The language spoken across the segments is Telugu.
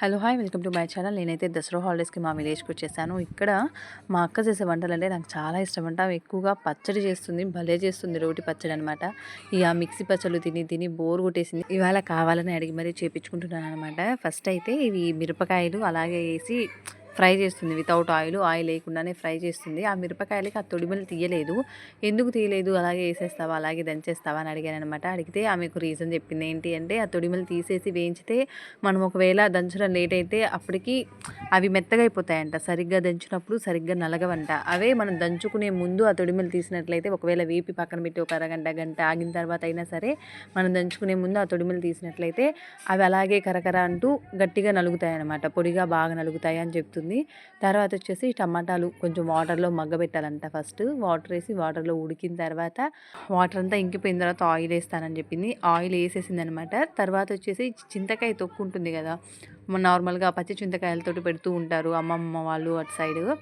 Hello hi welcome to my channel. నేనైతే దసరా హాలిడేస్కి మా విలేజ్కి వచ్చేసాను. ఇక్కడ మా అక్క చేసే వంటలు అంటే నాకు చాలా ఇష్టం అంట ఎక్కువగా పచ్చడి చేస్తుంది భలే చేస్తుంది రోటి పచ్చడి అనమాట ఇక మిక్సీ పచ్చళ్ళు తిని తిని బోర్ కొట్టేసింది. ఇవాళ కావాలని అడిగి మరీ చేపించుకుంటున్నాను అనమాట ఫస్ట్ అయితే ఇవి మిరపకాయలు అలాగే వేసి ఫ్రై చేస్తుంది వితౌట్ ఆయిల్ ఆయిల్ లేకుండానే ఫ్రై చేస్తుంది. ఆ మిరపకాయలకి ఆ తొడిమలు తీయలేదు. ఎందుకు తీయలేదు? అలాగే వేసేస్తావా? అలాగే దంచేస్తావా? అని అడిగాను అనమాట అడిగితే ఆమెకు రీజన్ చెప్పింది ఏంటి అంటే ఆ తొడిమలు తీసేసి వేయించితే మనం ఒకవేళ దంచడం లేట్ అయితే అప్పటికి అవి మెత్తగా అయిపోతాయంట. సరిగ్గా దంచినప్పుడు సరిగ్గా నలగవంట. అవే మనం దంచుకునే ముందు ఆ తొడిమలు తీసినట్లయితే ఒకవేళ వేపి పక్కన పెట్టి ఒక అరగంట గంట ఆగిన తర్వాత అయినా సరే మనం దంచుకునే ముందు ఆ తొడిమలు తీసినట్లయితే అవి అలాగే కరకర అంటూ గట్టిగా నలుగుతాయి అనమాట పొడిగా బాగా నలుగుతాయి అని చెప్తుంది. ఉంటుంది. తర్వాత వచ్చేసి టమాటాలు కొంచెం వాటర్లో మగ్గబెట్టాలంట ఫస్ట్. వాటర్ వేసి వాటర్లో ఉడికిన తర్వాత వాటర్ అంతా ఇంకిపోయిన తర్వాత ఆయిల్ వేస్తానని చెప్పింది. ఆయిల్ వేసేసింది అనమాట తర్వాత వచ్చేసి చింతకాయ తొక్కు ఉంటుంది కదా నార్మల్గా పచ్చి చింతకాయలతోటి పెడుతూ ఉంటారు అమ్మమ్మ వాళ్ళు అటు సైడ్.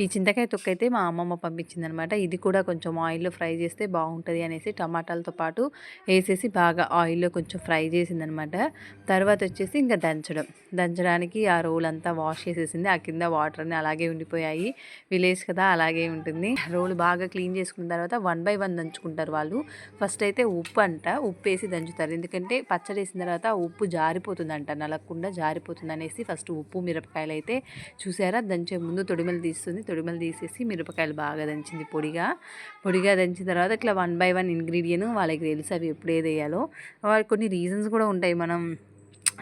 ఈ చింతకాయ తొక్క అయితే మా అమ్మమ్మ పంపించింది అనమాట ఇది కూడా కొంచెం ఆయిల్లో ఫ్రై చేస్తే బాగుంటుంది అనేసి టమాటాలతో పాటు వేసేసి బాగా ఆయిల్లో కొంచెం ఫ్రై చేసిందనమాట. తర్వాత వచ్చేసి ఇంకా దంచడం. దంచడానికి ఆ రోల్ అంతా వాష్ చేసేసింది. ఆ కింద వాటర్ అన్ని అలాగే ఉండిపోయాయి. విలేజ్ కదా అలాగే ఉంటుంది. రోల్ బాగా క్లీన్ చేసుకున్న తర్వాత వన్ బై వన్ దంచుకుంటారు వాళ్ళు. ఫస్ట్ అయితే ఉప్పు అంట. ఉప్పు వేసి దంచుతారు. ఎందుకంటే పచ్చడి వేసిన తర్వాత ఉప్పు జారిపోతుందంట. నలగకుండా అయిపోతుంది అనేసి ఫస్ట్ ఉప్పు మిరపకాయలు అయితే చూసారా? దంచే ముందు తొడిమలు తీస్తుంది. తొడిమలు తీసేసి మిరపకాయలు బాగా దంచింది పొడిగా. పొడిగా దంచిన తర్వాత ఇట్లా వన్ బై వన్ ఇంగ్రీడియంట్ వాళ్ళకి తెలుసు అవి ఎప్పుడు ఏది వేయాలో. కొన్ని రీజన్స్ కూడా ఉంటాయి. మనం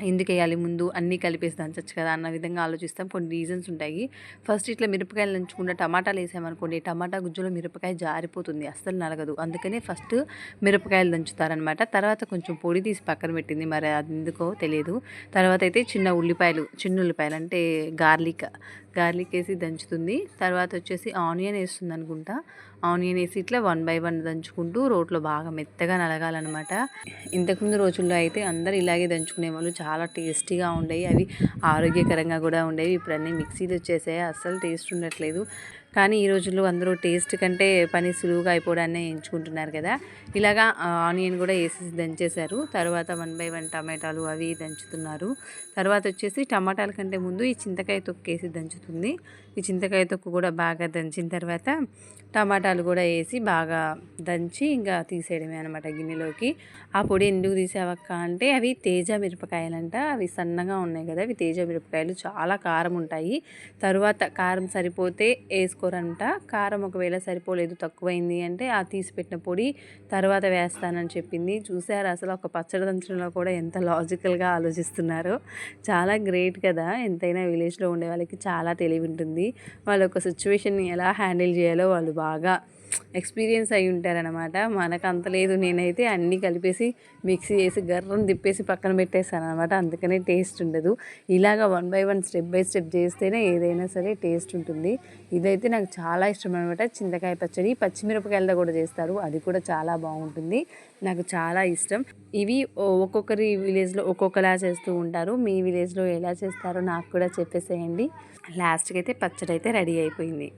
ఎందుకు వేయాలి ముందు అన్నీ కలిపేసి దంచచ్చు కదా అన్న విధంగా ఆలోచిస్తాం. కొన్ని రీజన్స్ ఉంటాయి. ఫస్ట్ ఇట్లా మిరపకాయలు నంచుకుంటే టమాటాలు వేసామనుకోండి టమాటా గుజ్జులో మిరపకాయ జారిపోతుంది అస్సలు నలగదు. అందుకనే ఫస్ట్ మిరపకాయలు దంచుతారనమాట. తర్వాత కొంచెం పొడి తీసి పక్కన పెట్టింది మరి అది ఎందుకో తెలియదు. తర్వాత అయితే చిన్న ఉల్లిపాయలు చిన్న ఉల్లిపాయలు అంటే గార్లిక్ గార్లిక్ వేసి దంచుతుంది. తర్వాత వచ్చేసి ఆనియన్ వేస్తుంది అనుకుంటా ఆనియన్ వేసి ఇట్లా వన్ బై వన్ దంచుకుంటూ రోట్లో బాగా మెత్తగా నలగాలన్నమాట. ఇంతకుముందు రోజుల్లో అయితే అందరు ఇలాగే దంచుకునే వాళ్ళు చాలా టేస్టీగా ఉండేవి. అవి ఆరోగ్యకరంగా కూడా ఉండేవి. ఇప్పుడు అన్నీ మిక్సీలు వచ్చేసాయి అస్సలు టేస్ట్ ఉండట్లేదు. కానీ ఈ రోజుల్లో అందరూ టేస్ట్ కంటే పని సులువుగా అయిపోవడాన్ని ఎంచుకుంటున్నారు కదా. ఇలాగా ఆనియన్ కూడా వేసేసి దంచేశారు. తర్వాత వన్ బై వన్ టమాటాలు అవి దంచుతున్నారు. తర్వాత వచ్చేసి టమాటాల కంటే ముందు ఈ చింతకాయ తొక్కేసి దంచుతుంది ఈ చింతకాయ తొక్కు కూడా బాగా దంచిన తర్వాత టమాటాలు కూడా వేసి బాగా దంచి ఇంకా తీసేయడమే అనమాట గిన్నెలోకి. ఆ పొడి ఎందుకు తీసావక్క అంటే అవి తేజ మిరపకాయలంట. అవి సన్నగా ఉన్నాయి కదా అవి తేజ మిరపకాయలు చాలా కారం ఉంటాయి. తరువాత కారం సరిపోతే వేసుకోరంట. కారం ఒకవేళ సరిపోలేదు తక్కువైంది అంటే ఆ తీసి పెట్టిన పొడి తర్వాత వేస్తానని చెప్పింది. చూసారు అసలు ఒక పచ్చడి దంచడంలో కూడా ఎంత లాజికల్గా ఆలోచిస్తున్నారో. చాలా గ్రేట్ కదా. ఎంతైనా విలేజ్లో ఉండే వాళ్ళకి చాలా తెలివి ఉంటుంది. వాళ్ళ యొక్క సిచ్యువేషన్ని ఎలా హ్యాండిల్ చేయాలో వాళ్ళు బాగా ఎక్స్పీరియన్స్ అయి ఉంటారనమాట మనకు అంత లేదు నేనైతే అన్నీ కలిపేసి మిక్సీ చేసి గర్రం తిప్పేసి పక్కన పెట్టేస్తాను అనమాట అందుకనే టేస్ట్ ఉండదు. ఇలాగ one by one step by step చేస్తేనే ఏదైనా సరే టేస్ట్ ఉంటుంది. ఇదైతే నాకు చాలా ఇష్టం అనమాట చింతకాయ పచ్చడి పచ్చిమిరపకాయలతో కూడా చేస్తారు. అది కూడా చాలా బాగుంటుంది. నాకు చాలా ఇష్టం. ఇవి ఒక్కొక్కరి విలేజ్లో ఒక్కొక్కలా చేస్తూ ఉంటారు. మీ విలేజ్లో ఎలా చేస్తారో నాకు కూడా చెప్పేసేయండి. లాస్ట్కి అయితే పచ్చడి అయితే రెడీ అయిపోయింది.